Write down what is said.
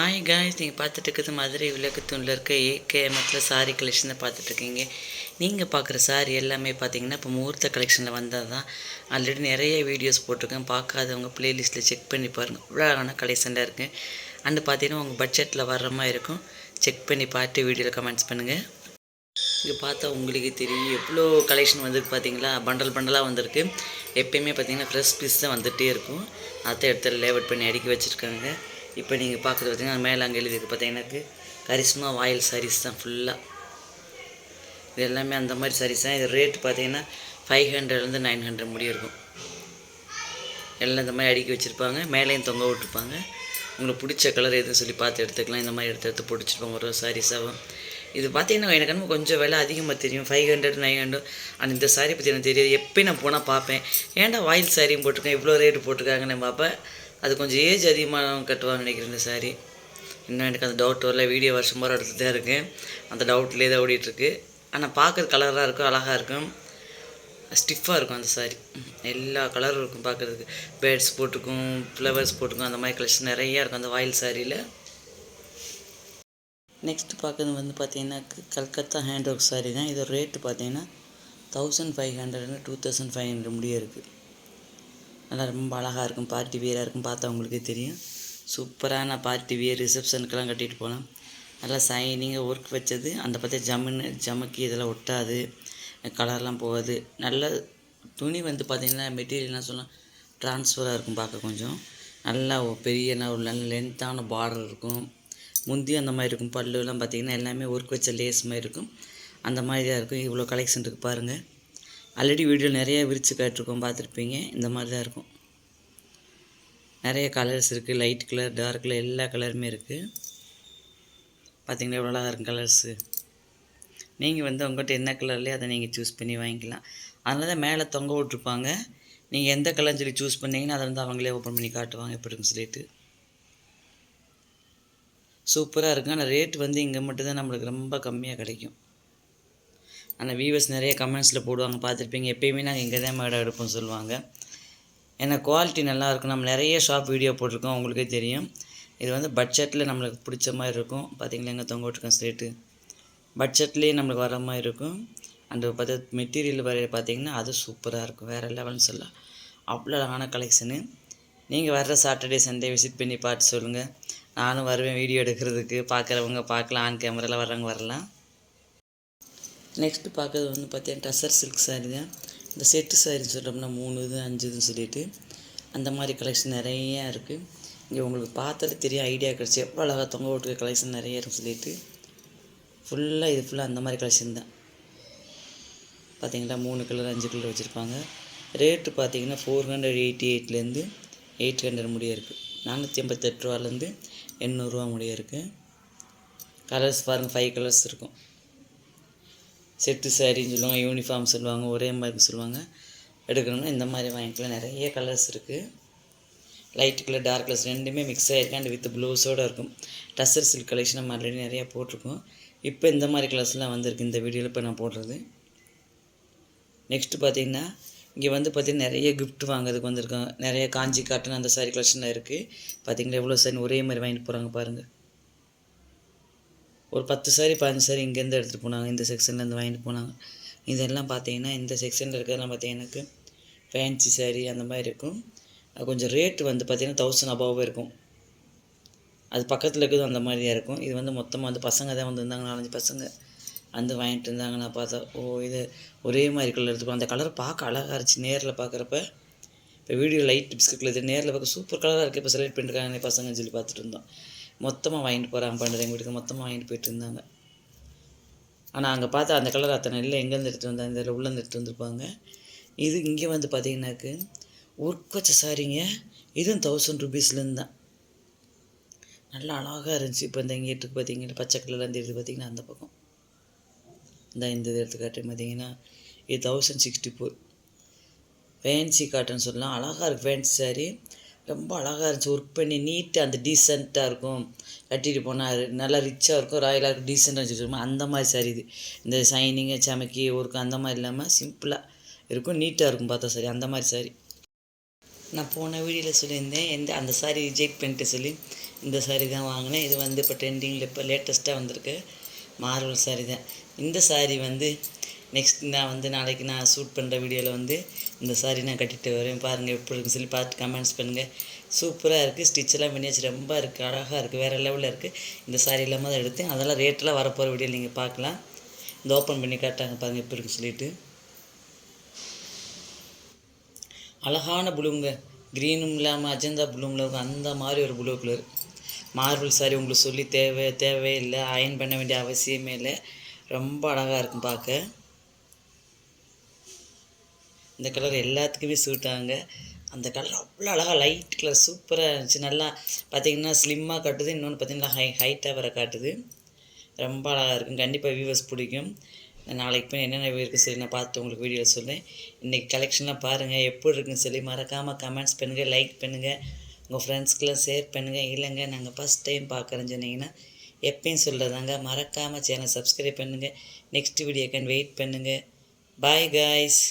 ஆய் காய்ஸ் நீங்கள் பார்த்துட்டு மதுரை விளக்கத்தூணில் இருக்க ஏகே ஏகேஎம்எத்தில் சாரி கலெக்ஷனை பார்த்துட்ருக்கீங்க நீங்கள் பார்க்குற சாரி எல்லாமே பார்த்தீங்கன்னா இப்போ முகூர்த்த கலெக்ஷனில் வந்தால் தான் ஆல்ரெடி நிறைய வீடியோஸ் போட்டிருக்கேன். பார்க்காதவங்க ப்ளேலிஸ்ட்டில் செக் பண்ணி பாருங்கள் இவ்வளோ அழகான கலெக்ஷனில் இருக்குது அண்டு பார்த்தீங்கன்னா உங்கள் பட்ஜெட்டில் வர்ற மாதிரி இருக்கும். செக் பண்ணி பார்த்து வீடியோவில் கமெண்ட்ஸ் பண்ணுங்கள் இது பார்த்தா உங்களுக்கு தெரியும். எவ்வளோ கலெக்ஷன் வந்திருக்கு பார்த்தீங்களா? பண்டல் பண்டலாக வந்திருக்கு. எப்பயுமே பார்த்தீங்கன்னா ஃப்ரெஷ் பீஸ் தான் வந்துகிட்டே இருக்கும். அதை எடுத்து லேவட் பண்ணி அடுக்கி வச்சுருக்காங்க. இப்போ நீங்கள் பார்க்குறது பார்த்தீங்கன்னா மேலே அங்கே எழுதியிருக்கு பார்த்தீங்கன்னா கரிஷ்மா வாயில் சாரீஸ் தான் ஃபுல்லாக இது எல்லாமே அந்த மாதிரி சாரீஸ் தான். இது ரேட்டு பார்த்தீங்கன்னா ஃபைவ் ஹண்ட்ரட்லேருந்து நைன் ஹண்ட்ரட் முடியும் இருக்கும். எல்லாம் இந்த மாதிரி அடுக்கி வச்சுருப்பாங்க. மேலேயும் தொங்க விட்டுருப்பாங்க. உங்களுக்கு பிடிச்ச கலர் எதுன்னு சொல்லி பார்த்து எடுத்துக்கலாம். இந்த மாதிரி எடுத்து எடுத்து பிடிச்சிருப்பாங்க ஒரு சாரீஸாகவும் இது பார்த்தீங்கன்னா எனக்கு நம்ம கொஞ்சம் விலை அதிகமாக தெரியும். ஃபைவ் ஹண்ட்ரட் நைன் ஹண்ட்ரட் ஆனால் இந்த சாரீ பற்றி எனக்கு தெரியாது. எப்போயும் நான் போனால் பார்ப்பேன். ஏன்டா வாயில் சாரியும் போட்டிருக்கேன்? இவ்வளோ ரேட்டு போட்டிருக்காங்கன்னு பார்ப்பேன் அது கொஞ்சம் ஏஜ் அதிகமாக கட்டுவாங்க நினைக்கிறேன் இந்த சாரீ இன்னும் எனக்கு அந்த டவுட் வரல. வீடியோ வருஷம் போகிற எடுத்துகிட்டு தான் இருக்கேன் அந்த டவுட்லேயே தான் ஓடிட்டுருக்கு ஆனால் பார்க்குறது கலராக இருக்கும் அழகாக இருக்கும். ஸ்டிஃபாக இருக்கும் அந்த சாரி எல்லா கலரும் இருக்கும் பார்க்குறதுக்கு. பேர்ட்ஸ் போட்டுக்கும் ஃப்ளவர்ஸ் போட்டுக்கும் அந்த மாதிரி கலெக்ஷன் நிறையா இருக்கும் அந்த வாயில் சாரியில் நெக்ஸ்ட் பார்க்குறது வந்து பார்த்தீங்கன்னா கல்கத்தா ஹேண்ட் ஒர்க் சாரி தான். இதோட ரேட்டு பார்த்தீங்கன்னா தௌசண்ட் ஃபைவ் ஹண்ட்ரட்னு டூ தௌசண்ட் ஃபைவ் ஹண்ட்ரட் முடிய இருக்குது நல்லா ரொம்ப அழகாக இருக்கும். பார்ட்டி வியராக இருக்கும். பார்த்தவங்களுக்கே தெரியும். சூப்பரான பார்ட்டி வியர் ரிசப்ஷனுக்கெல்லாம் கட்டிட்டு போகலாம் நல்லா சைனிங்காக ஒர்க் வச்சது. அந்த பார்த்தா ஜம்முன்னு ஜமக்கி இதெல்லாம் ஒட்டாது. கலர்லாம் போகாது. நல்ல துணி வந்து பார்த்திங்கன்னா மெட்டீரியல்லாம் சொல்லலாம். ட்ரான்ஸ்ஃபராக இருக்கும் பார்க்க கொஞ்சம். நல்லா பெரிய ஒரு நல்ல லென்த்தான பார்டர் இருக்கும். முந்தி அந்த மாதிரி இருக்கும். பல்லுலாம் பார்த்திங்கன்னா எல்லாமே ஒர்க் வச்ச லேஸ் மாதிரி இருக்கும். அந்த மாதிரி தான் இருக்கும். இவ்வளோ கலெக்ஷன் இருக்குது பாருங்கள் ஆல்ரெடி வீடியோ நிறைய விரித்து காட்டிருக்கோம் பார்த்துருப்பீங்க. இந்த மாதிரி தான் இருக்கும். நிறைய கலர்ஸ் இருக்குது லைட் கலர் டார்க் கலர் எல்லா கலருமே இருக்குது பார்த்தீங்கன்னா எவ்வளோ அழகாக இருக்கும் கலர்ஸு நீங்கள் வந்து உங்கள்கிட்ட என்ன கலர்லேயே அதை நீங்கள் சூஸ் பண்ணி வாங்கிக்கலாம். அதனால தான் மேலே தொங்க விட்ருப்பாங்க நீங்கள் எந்த கலர்னு சொல்லி சூஸ் பண்ணீங்கன்னா அதை வந்து அவங்களே ஓப்பன் பண்ணி காட்டுவாங்க எப்படின்னு சொல்லிட்டு. சூப்பராக இருக்கும். ஆனால் ரேட் வந்து இங்கே மட்டும்தான் நம்மளுக்கு ரொம்ப கம்மியாக கிடைக்கும். ஆனால் வியூவர்ஸ் நிறைய கமெண்ட்ஸில் போடுவாங்க பார்த்துருப்பீங்க. எப்பயுமே நாங்கள் இங்கே தான் மேடம் எடுப்போம் சொல்லுவாங்க. ஏன்னா குவாலிட்டி நல்லா இருக்கும். நம்ம நிறைய ஷாப் வீடியோ போட்டிருக்கோம் உங்களுக்கே தெரியும். இது வந்து பட்ஜெட்டில் நம்மளுக்கு பிடிச்ச மாதிரி இருக்கும். பார்த்தீங்களா எங்கே தொங்க ஸ்ட்ரீட்டு பட்ஜெட்லேயே நம்மளுக்கு வர மாதிரி இருக்கும். அண்ட் பார்த்து மெட்டீரியல் வரைய பார்த்தீங்கன்னா அது சூப்பராக இருக்கும். வேறு லெவல்னு சொல்லலாம். அவ்வளோ அழகான கலெக்ஷனு நீங்கள் வர்ற சாட்டர்டே சண்டே விசிட் பண்ணி பார்த்து சொல்லுங்கள் நானும் வருவேன் வீடியோ எடுக்கிறதுக்கு. பார்க்குறவங்க பார்க்கலாம். ஆன் கேமராவில் வர்றவங்க வரலாம். நெக்ஸ்ட்டு பார்க்குறது வந்து பார்த்தீங்கன்னா டசர் சில்க் சாரீ தான். இந்த செட்டு சாரீ சொல்கிறோம்னா மூணு இது அஞ்சு இதுன்னு சொல்லிட்டு. அந்த மாதிரி கலெக்ஷன் நிறையா இருக்குது இங்கே உங்களுக்கு பார்த்தாலே தெரியும் ஐடியா கிடச்சி. எவ்வளோ அழகாக தொங்க விட்டுருக்க கலெக்ஷன் நிறைய இருக்குன்னு சொல்லிட்டு. ஃபுல்லாக இது ஃபுல்லாக அந்த மாதிரி கலெக்ஷன் தான். பார்த்தீங்களா மூணு கலர் அஞ்சு கலர் வச்சுருப்பாங்க. ரேட்டு பார்த்தீங்கன்னா ஃபோர் ஹண்ட்ரட் எயிட்டி எயிட்லேருந்து எயிட் ஹண்ட்ரட் முடிய இருக்குது நானூற்றி எண்பத்தெட்டு ரூபாலேருந்து எண்ணூறுரூவா முடிய இருக்குது கலர்ஸ் பாருங்கள் ஃபைவ் கலர்ஸ் இருக்கும். செட்டு சாரின்னு சொல்லுவாங்க யூனிஃபார்ம் சொல்லுவாங்க ஒரே மாதிரி சொல்லுவாங்க. எடுக்கணும்னா இந்த மாதிரி வாங்கிக்கலாம். நிறைய கலர்ஸ் இருக்குது லைட் கலர் டார்க் கலர்ஸ் ரெண்டுமே மிக்ஸ் ஆகிருக்கு அண்ட் வித் ப்ளவுஸோடு இருக்கும். டசர் சில்க் கலெக்ஷன் நம்ம ஆல்ரெடி நிறையா போட்டிருக்கோம். இப்போ இந்த மாதிரி கலர்ஸ்லாம் வந்திருக்கு. இந்த வீடியோவில் இப்போ நான் போடுறது. நெக்ஸ்ட்டு பார்த்தீங்கன்னா இங்கே வந்து பார்த்திங்கன்னா நிறைய கிஃப்ட் வாங்குறதுக்கு வந்திருக்காங்க. நிறைய காஞ்சி காட்டன் அந்த சாரி கலெக்ஷனில் இருக்குது பார்த்தீங்களா எவ்வளோ சாரி ஒரே மாதிரி வாங்கிட்டு போகிறாங்க பாருங்கள் ஒரு பத்து சாரி பதினஞ்சு சாரி இங்கேருந்து எடுத்துகிட்டு போனாங்க. இந்த செக்ஷன்லேருந்து வாங்கிட்டு போனாங்க. இதெல்லாம் பார்த்தீங்கன்னா இந்த செக்ஷனில் இருக்கிறதெல்லாம் பார்த்தீங்கன்னாக்கு ஃபேன்சி சாரி அந்த மாதிரி இருக்கும். அது கொஞ்சம் ரேட்டு வந்து பார்த்திங்கன்னா தௌசண்ட் அபாவே இருக்கும். அது பக்கத்தில் இருக்கிறது அந்த மாதிரியாக இருக்கும். இது வந்து மொத்தமாக வந்து பசங்க தான் வந்துருந்தாங்க நாலஞ்சு பசங்க வந்து வாங்கிட்டு இருந்தாங்க. நான் பார்த்தா ஓ இது ஒரே மாதிரி கலர் எடுத்துக்கோ. அந்த கலர் பார்க்க அழகாக இருந்துச்சு. நேரில் பார்க்குறப்ப இப்போ வீடியோ லைட் பிஸ்கட் கலர் நேரில் பார்க்க சூப்பர் கலராக இருக்குது இப்போ செலக்ட் பண்ணிருக்காங்க பசங்கன்னு சொல்லி பார்த்துட்டு இருந்தோம். மொத்தமாக வாங்கிட்டு போகிறாங்க பண்ணுறது எங்கள் வீட்டுக்கு மொத்தமாக வாங்கிட்டு போயிட்டு இருந்தாங்க. ஆனால் அங்கே பார்த்தா அந்த கலர் அத்தனை இல்லை. எங்கேருந்து எடுத்துகிட்டு வந்தாங்க இதில் உள்ளேருந்து எடுத்துகிட்டு வந்திருப்பாங்க. இது இங்கே வந்து பார்த்தீங்கன்னாக்கு ஒர்க் வச்ச சாரிங்க இதுவும் தௌசண்ட் ருபீஸ்லேருந்து தான். நல்லா அழகாக இருந்துச்சு. இப்போ இந்த இங்கே எடுத்து பார்த்தீங்கன்னா பச்சை கலர்லேருந்து இருந்து எடுத்து பார்த்தீங்கன்னா அந்த பக்கம். இந்த இந்த இது எடுத்துக்காட்டு பார்த்தீங்கன்னா இது thousand sixty four fancy cotton சொல்லலாம். அழகாக இருக்குது ஃபேன்சி சாரி ரொம்ப அழகாக இருந்துச்சு. ஒர்க் பண்ணி நீட்டாக அந்த டீசெண்டாக இருக்கும். கட்டிட்டு போனால் நல்லா ரிச்சாக இருக்கும். ராயலாக இருக்கும். டீசெண்டாக வச்சுருக்கோம் அந்த மாதிரி சாரி இது. இந்த சைனிங்கு சமைக்கி ஒர்க்கு அந்த மாதிரி இல்லாமல் சிம்பிளாக இருக்கும். நீட்டாக இருக்கும் பார்த்தா சாரி அந்த மாதிரி சாரி நான் போன வீடியோவில் சொல்லியிருந்தேன். எந்த அந்த சாரி ரிஜெக்ட் பண்ணிட்டு சொல்லி இந்த சாரி தான் வாங்கினேன். இது வந்து இப்போ ட்ரெண்டிங்கில் இப்போ லேட்டஸ்ட்டாக வந்திருக்கு. மார்வல் சாரி தான். இந்த சாரி வந்து நெக்ஸ்ட் நான் வந்து நாளைக்கு நான் ஷூட் பண்ணுற வீடியோவில் வந்து இந்த சாரீ நான் கட்டிட்டு வரேன் பாருங்கள் எப்படி இருக்குன்னு சொல்லி பார்த்து கமெண்ட்ஸ் பண்ணுங்கள் சூப்பராக இருக்குது ஸ்டிச்செல்லாம் பண்ணியாச்சு ரொம்ப இருக்குது அழகாக இருக்குது வேறு லெவலில் இருக்குது இந்த சாரீ இல்லாமல் தான் எடுத்தேன். அதெல்லாம் ரேட்டெல்லாம் வரப்போகிற வீடியோ நீங்கள் பார்க்கலாம். இந்த ஓப்பன் பண்ணி காட்டாங்க பாருங்கள் எப்படி இருக்குன்னு சொல்லிட்டு. அழகான ப்ளூங்க க்ரீனும் இல்லாமல் அஜந்தா ப்ளூமில் இருக்கும் அந்த மாதிரி ஒரு ப்ளூ கலர் மார்பிள் சாரி உங்களுக்கு சொல்லி தேவை தேவையில்லை அயன் பண்ண வேண்டிய அவசியமே இல்லை. ரொம்ப அழகாக இருக்கும் பார்க்க. இந்த கலர் எல்லாத்துக்குமே சூட் ஆகுங்க. அந்த கலர் அவ்வளோ அழகாக லைட் கலர் சூப்பராக இருந்துச்சு. நல்லா பார்த்தீங்கன்னா ஸ்லிம்மாக காட்டுது. இன்னொன்று பார்த்தீங்கன்னா ஹை ஹைட்டாக வர காட்டுது. ரொம்ப அழகாக இருக்கும். கண்டிப்பாக வியூவர்ஸ் பிடிக்கும். நாளைக்கு போய் என்னென்ன இருக்குது சொல்லி நான் பார்த்து உங்களுக்கு வீடியோ சொல்லேன் இன்றைக்கி கலெக்ஷன்லாம் பாருங்கள் எப்படி இருக்குன்னு சொல்லி மறக்காமல் கமெண்ட்ஸ் பண்ணுங்கள் லைக் பண்ணுங்கள் உங்கள் ஃப்ரெண்ட்ஸ்க்கெலாம் ஷேர் பண்ணுங்கள் இல்லைங்க நாங்கள் ஃபஸ்ட் டைம் பார்க்குறேன்னு சொன்னீங்கன்னா எப்பயும் சொல்கிறதாங்க மறக்காமல் சேனல் சப்ஸ்கிரைப் பண்ணுங்கள் நெக்ஸ்ட் வீடியோக்கான் வெயிட் பண்ணுங்கள் பாய் காய்ஸ்